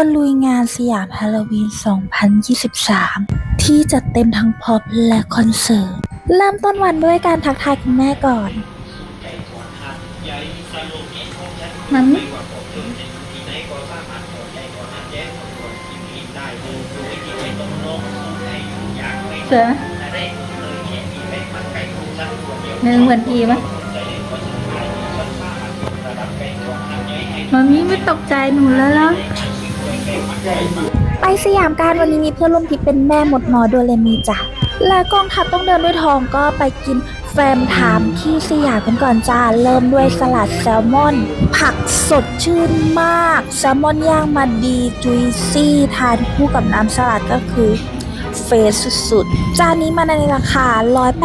ตะลุยงานสยามฮาโลวีน 2023 ที่จัดเต็มทั้งพ็อปและคอนเสิร์ต เริ่มต้นวันด้วยการทักทายคุณแม่ก่อน มันเสือหนึ่งเหมือนทีไหมมามีไม่ตกใจหนูแล้วล่ะ ไปสยามการวันนี้มีเพื่อนร่วมทริปเป็นแม่หมดน้อโดเรมีจ้ะและกองทัพต้องเดินด้วยทองก็ไปกินแฟมไทามที่สยามกันก่อนจ้า เริ่มด้วยสลัดแซลมอน ผักสดชื่นมาก แซลมอนย่างมาดีจุยซี่ทานคู่กับน้ำสลัดก็คือเฟสสุดๆ จานนี้มาในราคา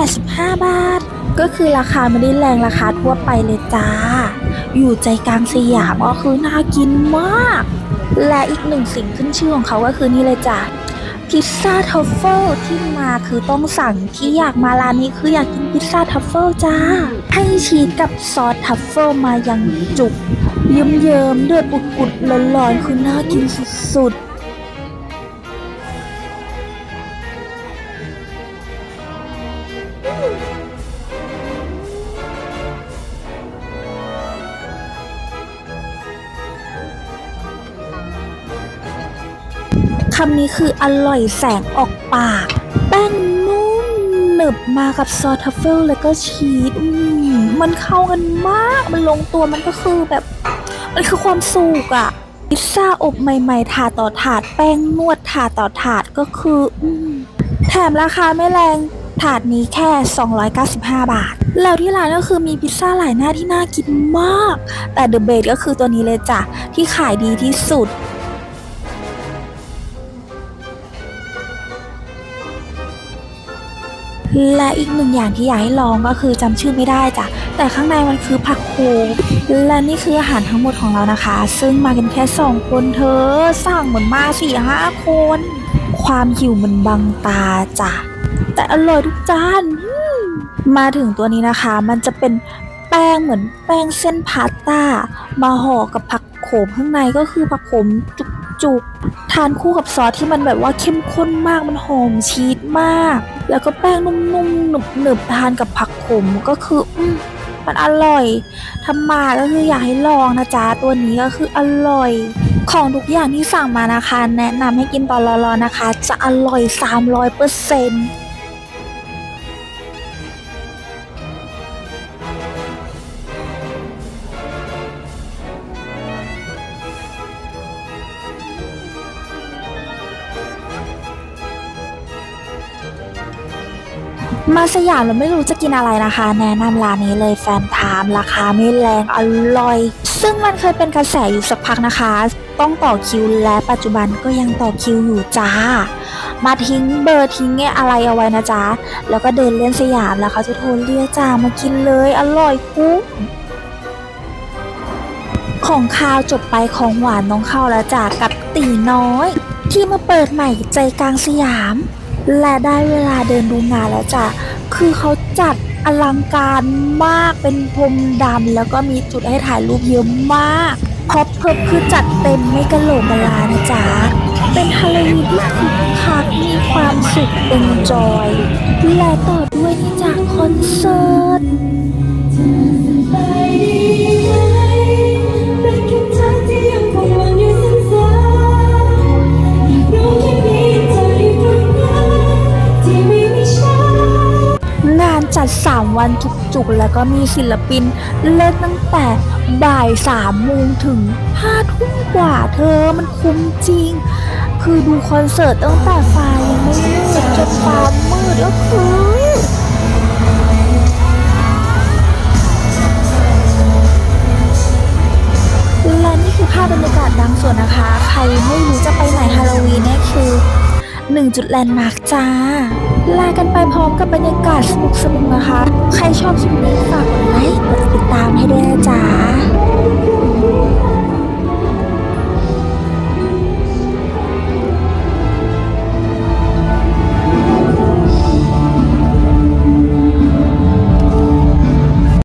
185 บาท ก็คือราคาไม่ได้แรงราคาทั่วไปเลยจ้า อยู่ใจกลางสยามก็คือน่ากินมาก และอีกหนึ่งสิ่งขึ้นชื่อของเขาก็คือนี่เลยจ้ะพิซซ่าทัฟเฟิลที่มาคือต้องสั่งที่อยากมาร้านนี้คืออยากกินพิซซ่าทัฟเฟิลจ้า ให้ชีสกับซอสทัฟเฟิลมาอย่างจุก เยิ้มๆเดือดปุดๆร้อนๆคือน่ากินสุดๆำนี้คืออร่อยแสงออกปาก แป้งนุ่มหนึบมากับซอสทัฟเฟิลแล้วก็ชีสมันเข้ากันมาก มันลงตัวมันก็คือแบบ มันคือความสุกอะพิซซ่าอบใหม่ ๆ ถาดต่อถาด แป้งนวดถาดต่อถาดก็คืออืมแถมราคาไม่แรงถาดนี้แค่ 295 บาท แล้วที่ร้านก็คือมีพิซซ่าหลายหน้าที่น่ากินมาก แต่เดอะเบสก็คือตัวนี้เลยจ้ะ ที่ขายดีที่สุด และอีกหนึ่งอย่างที่อยากให้ลองก็คือจำชื่อไม่ได้จ้ะแต่ข้างในมันคือผักโขมและนี่คืออาหารทั้งหมดของเรานะคะ ซึ่งมากันแค่สองคนเธอสั่งเหมือนมาสี่ห้าคน ความหิวมันบังตาจ้ะแต่อร่อยทุกจานมมาถึงตัวนี้นะคะ มันจะเป็นแป้งเหมือนแป้งเส้นพาสต้า มาห่อกับผักโขมข้างในก็คือผักโขม จุกทานคู่กับซอสที่มันแบบว่าเข้มข้นมากมันหอมชีสมาก แล้วก็แป้งนุ่มๆหนึบๆทานกับผักขมก็คืออืมันอร่อยทำมาก็คืออยากให้ลองนะจ๊ะตัวนี้ก็คืออร่อย ของทุกอย่างที่สั่งมานะคะ แนะนำให้กินตอนร้อนๆนะคะ จะอร่อย 300เปอร์เซ็นต์ มาสยามเราไม่รู้จะกินอะไรนะคะ แนะนำร้านนี้เลยแฟนไทม์ราคาไม่แรงอร่อย ซึ่งมันเคยเป็นกระแสอยู่สักพักนะคะ ต้องต่อคิวและปัจจุบันก็ยังต่อคิวอยู่จ้า มาทิ้งเบอร์ทิ้งอะไรเอาไว้นะจ๊ะ แล้วก็เดินเล่นสยามแล้วเขาจะโทรเรียกจ้ามากินเลยอร่อยคุ้มของข้าวจบไปของหวานน้องเข้าแล้วจ้ากับตีน้อย ที่มาเปิดใหม่ใจกลางสยาม และได้เวลาเดินดูงานแล้วจ้ะ คือเขาจัดอลังการมาก เป็นพรมดำแล้วก็มีจุดให้ถ่ายรูปเยอะมากพอเพิ่มคือจัดเต็มไม่กะโหลกกะลานะจ๊ะ เป็นฮาโลวีนที่คึกคักมีความสุขเป็นจอยและต่อด้วยนี่จากคอนเสิร์ต วันจุกๆ แล้วก็มีศิลปิน เล่นตั้งแต่บ่าย3โมงถึง5ทุ่มกว่าเธอมันคุ้มจริง คือดูคอนเสิร์ตตั้งแต่ฟ้ายังไม่มืดจนฟ้ามืดก็คือและนี่คือภาพบรรยากาศบางส่วนนะคะ ใครไม่รู้จะไปไหนฮาโลวีนเนี่ยคือ 1 จุดแลนด์มาร์กจ้า ลากันไปพร้อมกับ สนุกสนุกนะคะ ใครชอบคลิปนี้ฝากกดไลค์ กดติดตามให้ด้วย